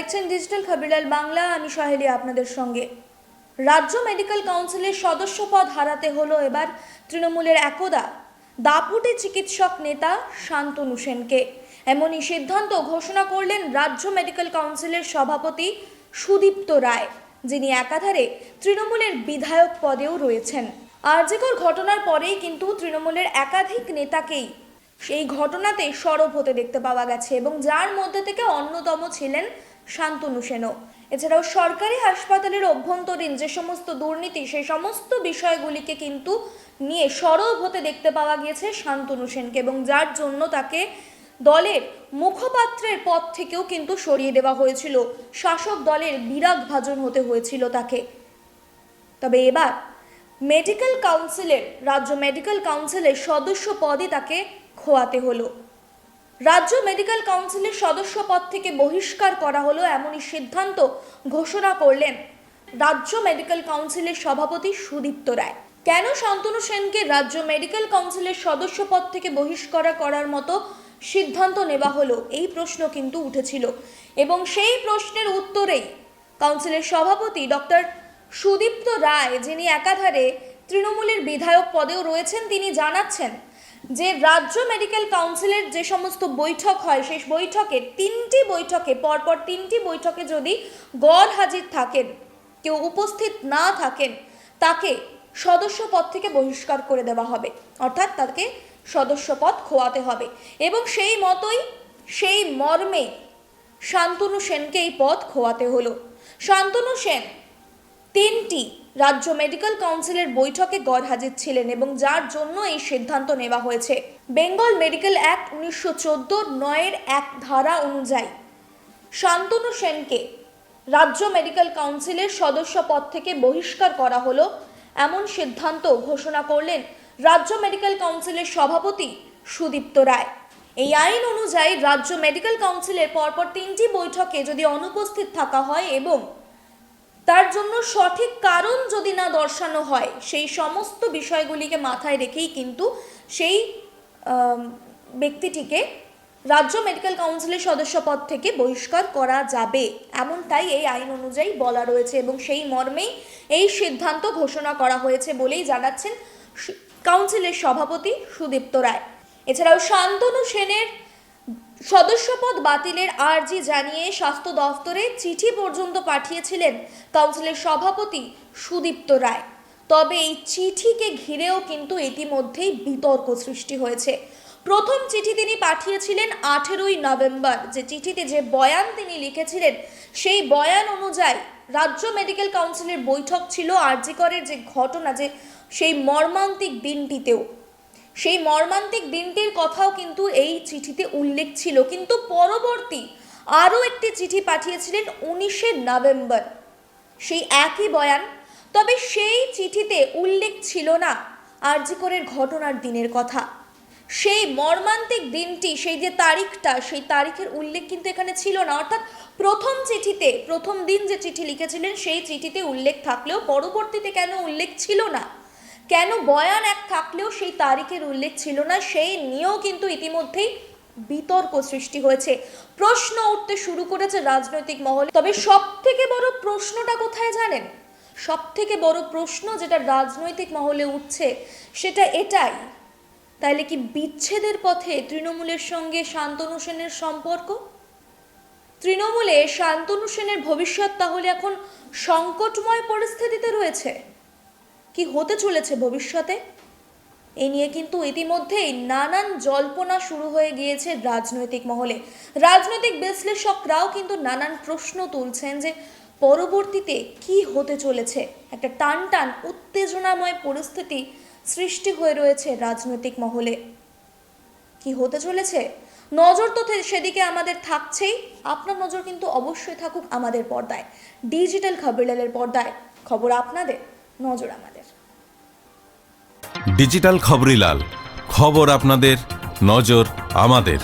দেখছেন ডিজিটাল খবরিলাল বাংলা আমি সহেলি আপনাদের সঙ্গে। রাজ্য মেডিকেল কাউন্সিলের সদস্য পদ হারাতে হলো এবার তৃণমূলের একদা। দাপুটে চিকিৎসক নেতা শান্তনু সেনকে। এমনই সিদ্ধান্ত ঘোষণা করলেন রাজ্য মেডিকেল কাউন্সিলের সভাপতি সুদীপ্ত রায়, যিনি একাধারে তৃণমূলের বিধায়ক পদেও রয়েছেন। আরজিকর ঘটনার পরেই কিন্তু তৃণমূলের একাধিক নেতাকেই সেই ঘটনাতে সরব হতে দেখতে পাওয়া গেছে এবং যার মধ্যে থেকে অন্যতম ছিলেন শান্তনু সেনও। এছাড়াও সরকারি হাসপাতালের অভ্যন্তরীণ যে সমস্ত দুর্নীতি, সেই সমস্ত বিষয়গুলিকে কিন্তু নিয়ে সরব হতে দেখতে পাওয়া গিয়েছে শান্তনু সেনকে এবং যার জন্য তাকে দলের মুখপাত্রের পদ থেকেও কিন্তু সরিয়ে দেওয়া হয়েছিল। শাসক দলের বিরাগ ভাজন হতে হয়েছিল তাকে। তবে এবার মেডিকেল কাউন্সিলের রাজ্য মেডিকেল কাউন্সিলের সদস্য পদই তাকে খোয়াতে হলো। রাজ্য মেডিকেল কাউন্সিলের সদস্য পদ থেকে বহিষ্কার করা হলো এমনই সিদ্ধান্ত ঘোষণা করলেন রাজ্য মেডিকেল কাউন্সিলের সভাপতি সুদীপ্ত রায়। কেন শান্তনু সেনকে রাজ্য মেডিকেল কাউন্সিলের সদস্য পদ থেকে বহিষ্কার করার মতো সিদ্ধান্ত নেওয়া হলো? এই প্রশ্ন কিন্তু উঠেছিল। এবং সেই প্রশ্নের উত্তরেই কাউন্সিলের সভাপতি ডক্টর সুদীপ্ত রায়, যিনি একাধারে তৃণমূলের বিধায়ক পদেও রয়েছেন, তিনি জানাচ্ছেন যে রাজ্য মেডিকেল কাউন্সিলের যে সমস্ত বৈঠক হয়, সেই বৈঠকে তিনটি বৈঠকে, পরপর তিনটি বৈঠকে যদি গড় হাজির থাকেন, কেউ উপস্থিত না থাকেন, তাকে সদস্য পদ থেকে বহিষ্কার করে দেওয়া হবে। অর্থাৎ তাকে সদস্য পদ খোয়াতে হবে। এবং সেই মতোই, সেই মর্মে শান্তনু সেনকে এই পদ খোয়াতে হলো। শান্তনু সেন তিনটি রাজ্য মেডিকেল কাউন্সিলের বৈঠকে গড় হাজির ছিলেন এবং যার জন্য এই সিদ্ধান্ত নেওয়া হয়েছে। বেঙ্গল মেডিকেল অ্যাক্ট উনিশশো চোদ্দোর নয়ের এক ধারা অনুযায়ী শান্তনু সেনকে রাজ্য মেডিকেল কাউন্সিলের সদস্য পদ থেকে বহিষ্কার করা হলো এমন সিদ্ধান্ত ঘোষণা করলেন রাজ্য মেডিকেল কাউন্সিলের সভাপতি সুদীপ্ত রায়। এই আইন অনুযায়ী রাজ্য মেডিকেল কাউন্সিলের পরপর তিনটি বৈঠকে যদি অনুপস্থিত থাকা হয় এবং তার জন্য সঠিক কারণ যদি না দর্শানো হয়, সেই সমস্ত বিষয়গুলিকে মাথায় রেখেই কিন্তু সেই ব্যক্তিটিকে রাজ্য মেডিকেল কাউন্সিলের সদস্য পদ থেকে বহিষ্কার করা যাবে, এমনটাই এই আইন অনুযায়ী বলা রয়েছে এবং সেই মর্মেই এই সিদ্ধান্ত ঘোষণা করা হয়েছে বলেই জানাচ্ছেন কাউন্সিলের সভাপতি সুদীপ্ত রায়। এছাড়াও শান্তনু সেনের সদস্যপদ বাতিলের আর্জি জানিয়ে স্বাস্থ্য দফতরে চিঠি পর্যন্ত পাঠিয়েছিলেন কাউন্সিলের সভাপতি সুদীপ্ত রায়। তবে এই চিঠিকে ঘিরেও কিন্তু ইতিমধ্যেই বিতর্ক সৃষ্টি হয়েছে। প্রথম চিঠি তিনি পাঠিয়েছিলেন আঠেরোই নভেম্বর। যে চিঠিতে যে বয়ান তিনি লিখেছিলেন, সেই বয়ান অনুযায়ী রাজ্য মেডিকেল কাউন্সিলের বৈঠক ছিল আরজিকরের যে ঘটনা, যে সেই মর্মান্তিক দিনটিতেও। সেই মর্মান্তিক দিনটির কথাও কিন্তু এই চিঠিতে উল্লেখ ছিল। কিন্তু পরবর্তী আরও একটি চিঠি পাঠিয়েছিলেন উনিশে নভেম্বর। সেই একই বয়ান, তবে সেই চিঠিতে উল্লেখ ছিল না আরজিকরের ঘটনার দিনের কথা। সেই মর্মান্তিক দিনটি, সেই যে তারিখটা, সেই তারিখের উল্লেখ কিন্তু এখানে ছিল না। অর্থাৎ প্রথম চিঠিতে, প্রথম দিন যে চিঠি লিখেছিলেন, সেই চিঠিতে উল্লেখ থাকলেও পরবর্তীতে কেন উল্লেখ ছিল না? কেন বয়ান এক থাকলেও সেই তারিখের উল্লেখ ছিল না, সেই নিয়েও কিন্তু ইতিমধ্যেই বিতর্ক সৃষ্টি হয়েছে। প্রশ্ন উঠতে শুরু করেছে রাজনৈতিক মহলে। তবে সব থেকে বড় প্রশ্নটা কোথায় জানেন? সব থেকে বড় প্রশ্ন যেটা রাজনৈতিক মহলে উঠছে সেটা এটাই। তাহলে কি বিচ্ছেদের পথে তৃণমূলের সঙ্গে শান্তনু সেনের সম্পর্ক? তৃণমূলে শান্তনু সেনের ভবিষ্যৎ তাহলে এখন সংকটময় পরিস্থিতিতে রয়েছে। কি হতে চলেছে ভবিষ্যতে? এ নিয়ে কিন্তু ইতিমধ্যেই নানান জল্পনা শুরু হয়ে গিয়েছে রাজনৈতিক মহলে। রাজনৈতিক বিশ্লেষকরাও কিন্তু নানান প্রশ্ন তুলছেন যে পরবর্তীতে কি হতে চলেছে? একটা টান টান উত্তেজনাময় পরিস্থিতি সৃষ্টি হয়ে রয়েছে রাজনৈতিক মহলে। কি হতে চলেছে? নজর তো সেদিকে আমাদের থাকছেই। আপনার নজর কিন্তু অবশ্যই থাকুক আমাদের পর্দায়। ডিজিটাল খবরলালের পর্দায়। খবর আপনাদের। নজর আমাদের। ডিজিটাল খবরিলাল খবর আপনাদের নজর আমাদের।